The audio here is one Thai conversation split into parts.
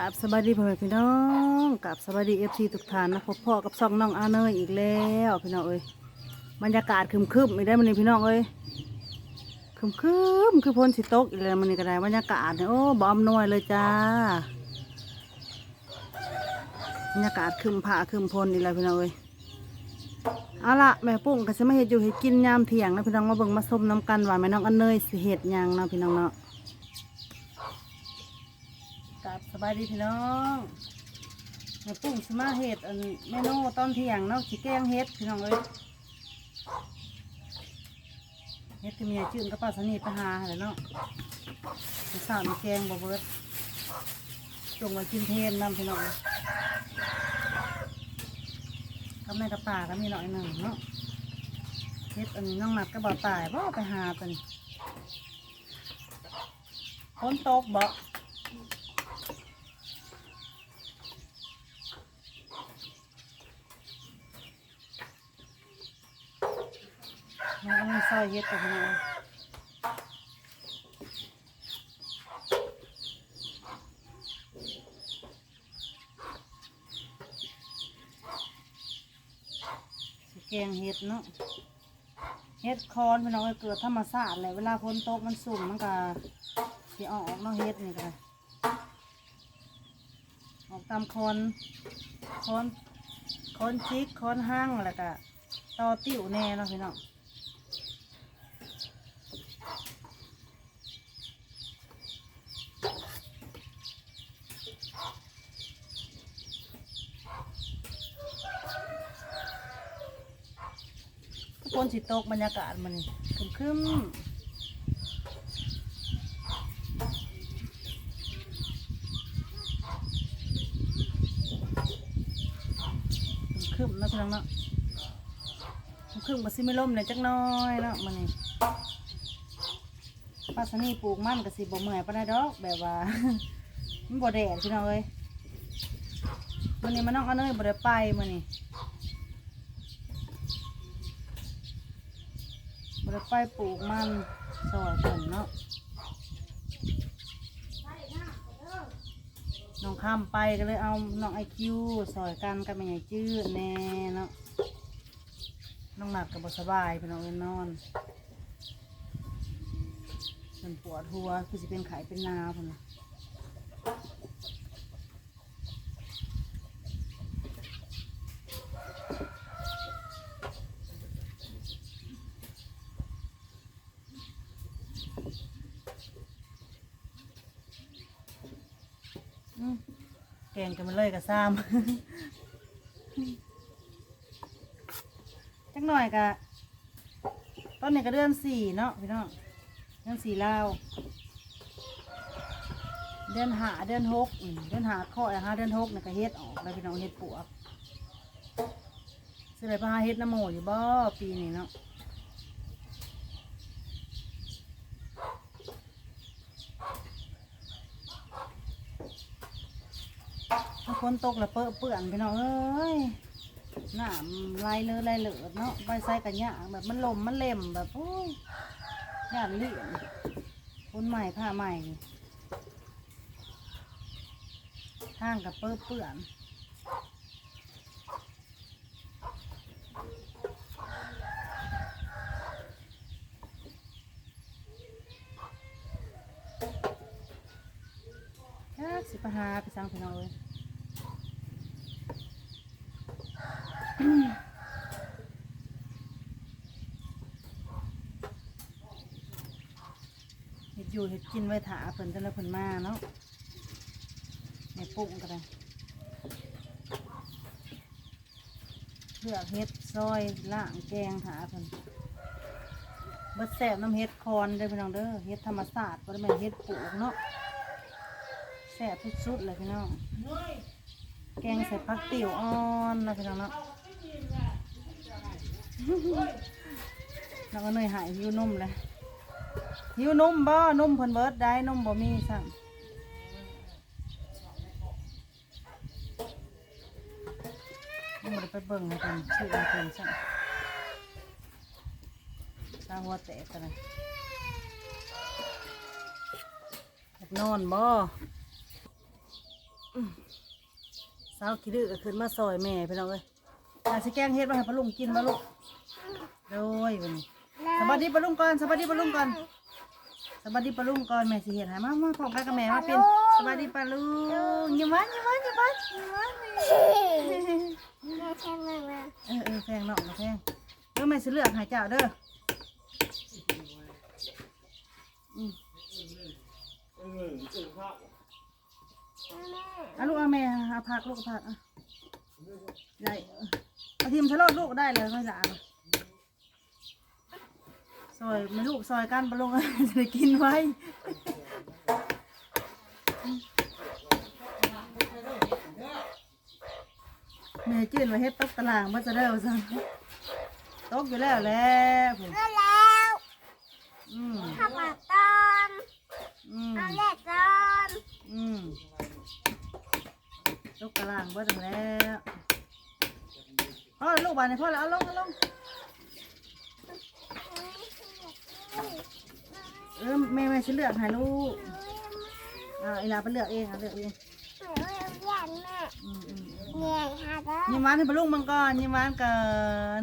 กับสบายดีพ่อแม่พี่น้องกับสบายดีเอฟซีทุกท่านนะพบพ่อกับซองน้องอาเนยอีกแล้วพี่น้องเอ้ยบรรยากาศครึมๆอีกได้มันนี่พี่น้องเอ้ยครึมๆคือพ้นสิตกอีกแล้วมันนี่ก็ได้บรรยากาศเนี่ยโอ้บอมนวยเลยจ้าบรรยากาศคึมผ่าคึมพลอีกแล้วพี่น้องเอ้ยเอาละแม่ปุ้งก็จะมาเห็ดอยู่เห็ดกินยามเที่ยงนะพี่น้องมาเบิ่งมาส้มน้ำกันว่าแม่น้องอาเนยสิเห็ดยังนะพี่น้องเนาะ บสบายดีพี่น้องแม่ปุ้งสมาเห็ดอันเมนูตอนเที่ยงเนาะสิแกงเห็ดพี่น้องเอ้ยเห็ดที่เมียจืดกับป้าสนีไปหาเลยเนาะมีสาวมีแกงบ่เบิดจงไว้กินเทนนำพี่น้องเอ้ยกับแม่กับป่าก็มีหน่อยหนึ่งเนาะเห็ดอันน้องหนัดก็บ่ตายบ่ไปหาตันฝนตกบ่ มันก็มีซอยเย็ดแต่พี่น้องแกงเห็ดเนาะเห็ดคอนพี่น้องเอ้ยเกิดธรรมชาติเลยเวลาฝนโตกมันสุ่มมันก็สิออกเนาะเห็ดนี่ก็ออกตามคอนคอนคอนจิกคอนห้างแล้วก็ต่อติ้วแน่เนาะพี่น้อง ทุกคนสิตกบรรยากาศมันคึมคึมคึมนะพี่น้องเนาะคึมมาซิไม่ล่มเลยจักน้อยเนาะมันนี่ป้าสนีปลูกมันกับสิบ่เมื่อยปานใดดอกแบบว่ามันบ่แดดพี่น้องเอ้ยมันนี่มันน้องเอาเนยบ่ได้ไปมันนี่ จะไปปลูกมันสอยเพิ่นเนาะน้องข้ามไปก็เลยเอาน้องไอคิวซอยกันกับแม่ใหญ่จื้อแน่เนาะน้องหนักกับบสบายเป็น้องเอ็นนอนเป็นปวดหัวคือจะเป็นไข้เป็นนาพุ่นนะอืม แกงกันมาเลยกับซ้ำ จักหน่อยกะตอนนี้ก็เดือนสี่เนาะพี่น้องเดือนสี่ลาวเดือนหาเดือนหกเดือนหาข้อหาเดือนหกเนี่ยก็เฮ็ดออกแล้วพี่น้องเฮ็ดปวกสิได้ไปหาเฮ็ดน้ำโมอยู่บ่ปีนี้เนาะถ้าฝ นตกแล้วเปื้อนเปื้อนพี่น้องเอ้ยน้ำไหลเลยไหลเหลือเนาะใบไส้กันยากแบบมันลมมันเล่มแบบโอ้ยยานเลี่ยนคนใหม่ผ้าใหม่ทางกับเปื้อนเปื้อนยากสิปหาไปสั่งพี่น้องเลย เห็ดอยู่เห็ดกินไว้ถาเพิ่นแต่ละเพิ่นมาเนาะในปรุงก็ได้เลือเฮ็ดซอยล่างแกงหาเพิ่นบดแสบน้ำเฮ็ดคอนเด้อพี่น้องเด้อเฮ็ดธรรมศาสตร์บ่ได้แม่นเฮ็ดปลูกเนาะแสบสุดเลยพี่น้อง แกงใส่ผักติ๋วอ่อนนะพี่น้องเนาะ แล้วก็เนยหายหิวนมเลยหิวนมบ่นมเพิ่นเบิดได้นมบ่มีสั่งยังไม่ได้ไปเบิ่งให้เป็นชื่อให้เป็นสั่งตาหัวแตกกันเลยนอนบ่สาวขี้ดื้อก็ขึ้นมาซอยแม่พี่น้องเอ้ย อาสิแกงเฮ็ดมาให้ปลาลุงกินมาลูกโดยวันนี้สวัสดีปลาลุงก่อนสวัสดีปลาลุงก่อนสวัสดีปลาลุงก่อนแม่สิเฮ็ดให้มามาพร้อมกันกับแม่มาเป็นสวัสดีปลาลุงยิ้มหวานยิ้มหวานยิ้มหวานยิ้มหวานเออเออแพงเนาะแพงเออแม่สิเลือกให้เจ้าเด้ออืมเอาลูกเอาแม่เอาผักลูกเอาผักอะได้ เอาทีมชะโลดลูกได้เลยค่อยจะเอาซอยไม่ลูกซอยกันปลาลงจะได้กินไว้แม่จื้นไว้เฮ็ดตกตารางบ่จะได้เอาซั่นตกอยู่แล้วแหล้วผมก็แล้วอืมข้าวปลาตอนอืมเอาเล็ดตอนอืมตกตารางเบิดแล้ว พอแล้วลูกบานนี่พอแล้วเอาลงเอาลงเออแม่แม่สิเลือกให้ลูกอ่าอีลาไปเลือกเองอะเลือกเองแม่เรียนแม่อืมอืมอืมเหนื่อยหาแล้วยิ้มหวานให้ปลาลุงมังก่อนยิ้มหวานก่อน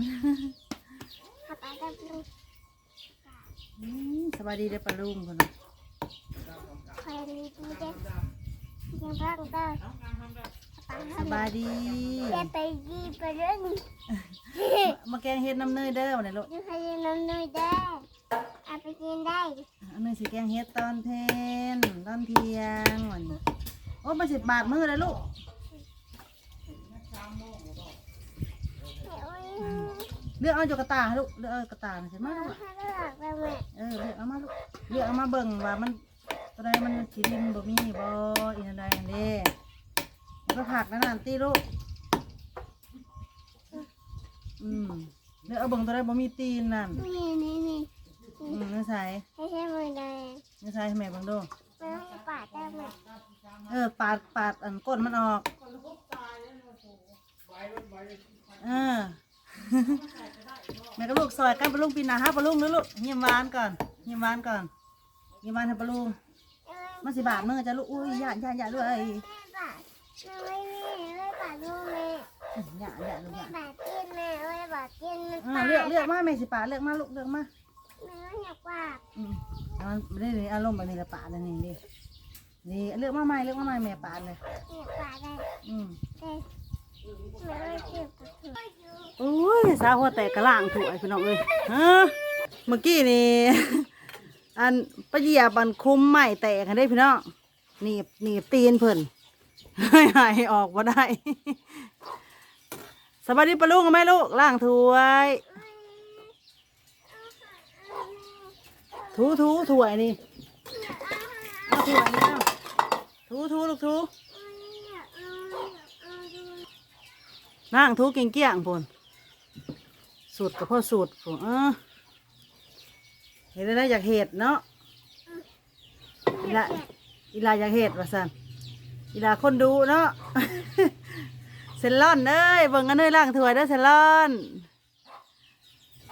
ข้าวปลาตอนอืมสบายดีเด้อปลาลุงคนน่ะ คอยดีดีเด็ดยังพังก็สบายดีจะไปดีไปเรื่องมาแกงเฮ็ดน้ำเนยเด้อวันนี้ลูกยูให้น้ำนุ่ยได้เอาไปกินได้อันนี้สิแกงเฮ็ดตอนเพนตอนเที่ยงวันนี้โอ้มาสิบบาทมือเลยลูกโอ้ยเลือกเอาอยู่กระตาลูกเลือกเอากระตาใช่ไหมลูกให้เลือกไปแม่เออเลือกเอามาลูกเลือกเอามาเบิ่งว่ามันตัวใดมันขีดินบ่มีบ่อีนันใดอันเด้แล้ว ก็ผักนั่นน่ะตีลูก อืมเลือกเอาเบิ่งตัวใดบ่มีตีนนั่น นี่นี่นี่อืมนี่ใส่ให้ใช้มือได้นี่ใส่ให้แม่เบิ่งดูไม่ให้ปาดได้แม่เออปาดปาดอันก้นมันออก เออ แม่กับลูกซอยกันปลาลุงปีหนาฮะปลาลุงนะลูกยิ้มหวานก่อนยิ้มหวานก่อนยิ้มหวานให้ปลาลุงเอ้ยมันสิบาทมือจะลูกอุ้ยหยาหยาหยาด้วยแม่ปาดแม่ไม่ไม่ปาดลูกแม่หยาหยาลูกหยาบาดกินแม่เอ้ยบาดกินเออเลือกเลือกมาแม่สิปาดเลือกมาลูกเลือกมาแม่อยากปาดอืมเอามันไม่ได้เลยอารมณ์แบบนี้ละปาดอันนี่ดินี่เลือกมาใหม่เลือกมาใหม่แม่ปาดเลย อยากปาดได้อืมแต่แม่ไม่เจ็บกระถือโอ้ยสาวหัวแตกกระล่างถูกไอ้พี่น้องเอ้ยฮะเมื่อกี้นี่ อันปะเหยียบอันคุมใหม่แตกกันได้พี่น้องหนีบหนีบตีนเพิ่นให้หายออกมาได้สวัสดีปะลุงกับแม่ลูกล่างถ้วยถูถูถ้วยนี่เอาถ้วยนี่เอาถูถูลูกถูนั่งถูเก่งเกี้ยงพุ่นสูตรกับพ่อสูตรพุ่นเออเห็นได้อยากเห็ดเนาะอีลาอีลาอยากเห็ดว่าสัน อีหลาคนดูเนาะ เซลลอนเอ้ยเบิ่งอันเนยล่างถวยเด้อเซลลอน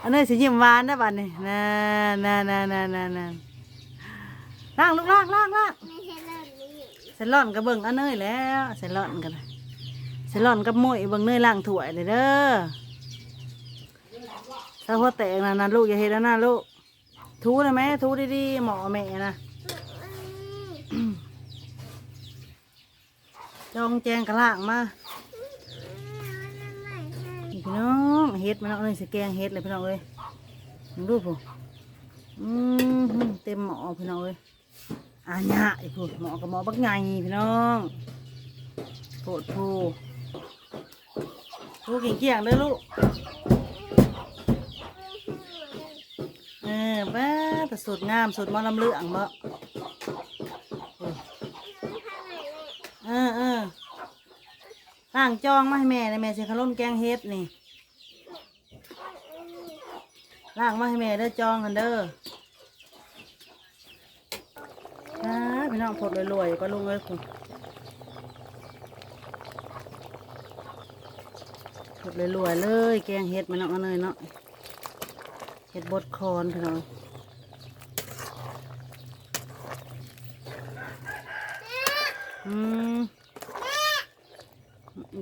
อันเนยสิยิ้มหวานได้อบัดนี้น่าน่าน่าน่าน่าน่าล่างลูกล่างล่างล่างไม่ใช่เรื่องนี้เซลลอนกับเบิ่งอันเนยแล้วเซลลอนกันเซลลอนกับมุ้ยเบิ่งเนยล่างถวยเลยเด้อถ้าพ่อแตกนะนะลูกอย่าเฮ็ดนะนะลูก ทูได้ไหมทูดีๆหมอแม่นะ จองแจงกระล่างมาพี่น้องเฮ็ดมันเอาเลยสแกงเฮ็ดเลยพี่น้องเอ้ยดูผู้อืมเต็มหม้อพี่น้องเอ้ยอาญะไอ้ผู้หม้อกับหม้อบักไงพี่น้องโปดผู้ผู้เก่งๆเด้อลูกเออบ้าแต่สุดงามสุดมอลำเลืองบ่เออเออล่างจองมาให้แม่นะแม่สิขลุ่มแกงเฮ็ดนี่ล่างมาให้แม่เด้อจองกันเด้อนะพี่น้องผดรวยๆก็ลุงเอ้ยคุณผดรวยๆเลย แกงเฮ็ดมันเนาะอันเนยเนาะเห็ดบดคอนพี่น้อง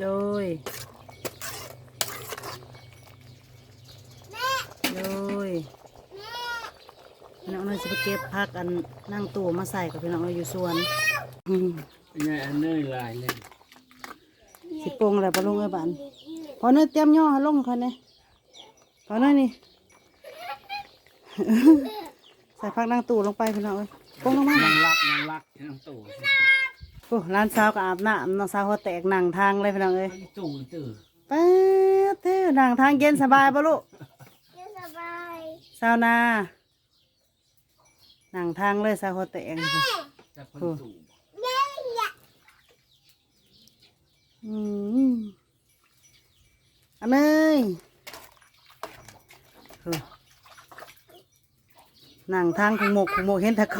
โดย โดยพี่น้องเนยสิไปเก็บพักอันนั่งตัวมาใส่กับพี่น้องเนยอยู่สวนอืมเป็นไงอันเนยลายเลยสิโปรงอะไรปะลุงเอ้ยบ้านพอเนยเตรียมย่อให้ลงคันเนี่ยพอเนยนี่ ใส่พักนั่งตู้ลงไปพี่น้องเอ้ยโปรงลงมา นางรักนางรักนางตู่ โอ้ร้านสาวก็อาบน้ำน้องสาวเขาแตกหนังทางเลยพี่น้องเอ้ยไอ้ตู่ตื่นแป๊ดเท่หนังทางเย็นสบายปะลูกเย็นสบายสาวนาหนังทางเลยสาวเขาแตกจากคนตู่อืมอันเนยเออหนังทางของหมกของหมกเห็นตะค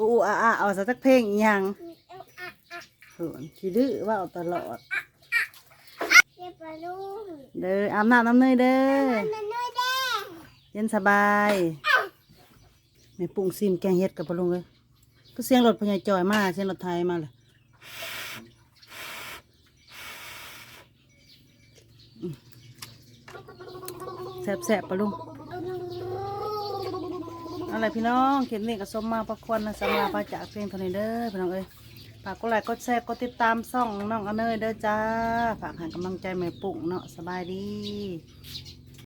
อู้อะอะเอาสักเพลงอีหยังเออขี้ดื้อว่าเอาตลอดเย็นปลาลูกเด้ออาบน้ำน้ำเนยเด้อมันน้อยแดงเย็นสบายแม่ปรุงซิมแกงเฮ็ดกับปลุงเลยก็เสียงรถพญายจอยมาเสียงรถไทยมาเลยอืมแซ่บๆปลุงอะไรพี่น้องเขียนนี่ก็สมมาประควรนนะสำหรับพระจากเพลงเท่านี้เด้อพี่น้องเอ้ยฝากกดไลค์กดแชร์กดติดตามซ่องน้องอเนยเด้อจ้าฝากให้กำลังใจแม่ปุ่งเนาะสบายดี